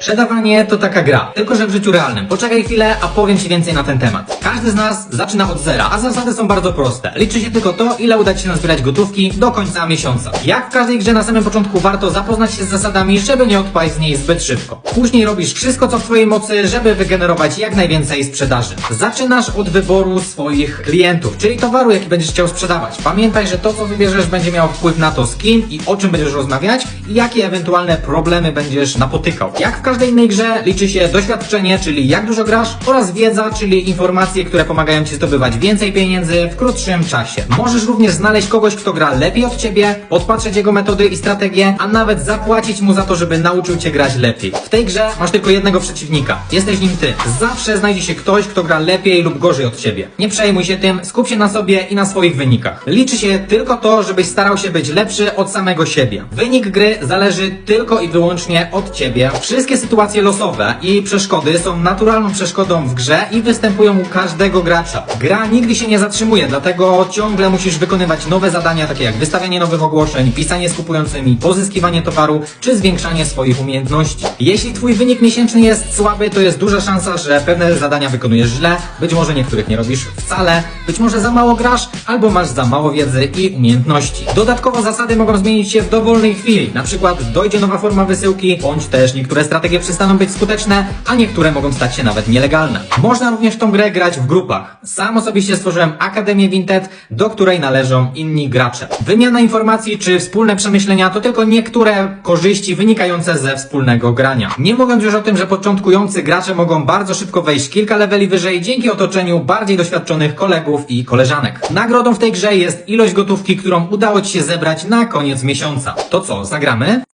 Sprzedawanie to taka gra, tylko że w życiu realnym. Poczekaj chwilę, a powiem Ci więcej na ten temat. Każdy z nas zaczyna od zera, a zasady są bardzo proste. Liczy się tylko to, ile uda Ci się nazbierać gotówki do końca miesiąca. Jak w każdej grze na samym początku warto zapoznać się z zasadami, żeby nie odpaść z niej zbyt szybko. Później robisz wszystko, co w Twojej mocy, żeby wygenerować jak najwięcej sprzedaży. Zaczynasz od wyboru swoich klientów, czyli towaru, jaki będziesz chciał sprzedawać. Pamiętaj, że to, co wybierzesz, będzie miało wpływ na to, z kim i o czym będziesz rozmawiać i jakie ewentualne problemy będziesz napotykał. Jak w każdej innej grze liczy się doświadczenie, czyli jak dużo grasz oraz wiedza, czyli informacje, które pomagają Ci zdobywać więcej pieniędzy w krótszym czasie. Możesz również znaleźć kogoś, kto gra lepiej od Ciebie, podpatrzeć jego metody i strategie, a nawet zapłacić mu za to, żeby nauczył Cię grać lepiej. W tej grze masz tylko jednego przeciwnika. Jesteś nim Ty. Zawsze znajdzie się ktoś, kto gra lepiej lub gorzej od Ciebie. Nie przejmuj się tym, skup się na sobie i na swoich wynikach. Liczy się tylko to, żebyś starał się być lepszy od samego siebie. Wynik gry zależy tylko i wyłącznie od Ciebie. Wszystkie sytuacje losowe i przeszkody są naturalną przeszkodą w grze i występują u każdego gracza. Gra nigdy się nie zatrzymuje, dlatego ciągle musisz wykonywać nowe zadania, takie jak wystawianie nowych ogłoszeń, pisanie z kupującymi, pozyskiwanie towaru czy zwiększanie swoich umiejętności. Jeśli Twój wynik miesięczny jest słaby, to jest duża szansa, że pewne zadania wykonujesz źle, być może niektórych nie robisz wcale, być może za mało grasz, albo masz za mało wiedzy i umiejętności. Dodatkowo zasady mogą zmienić się w dowolnej chwili, na przykład dojdzie nowa forma wysyłki, bądź też niektóre strategie przestaną być skuteczne, a niektóre mogą stać się nawet nielegalne. Można również tą grę w grupach. Sam osobiście stworzyłem Akademię Vinted, do której należą inni gracze. Wymiana informacji czy wspólne przemyślenia to tylko niektóre korzyści wynikające ze wspólnego grania. Nie mówiąc już o tym, że początkujący gracze mogą bardzo szybko wejść kilka leveli wyżej dzięki otoczeniu bardziej doświadczonych kolegów i koleżanek. Nagrodą w tej grze jest ilość gotówki, którą udało Ci się zebrać na koniec miesiąca. To co, zagramy?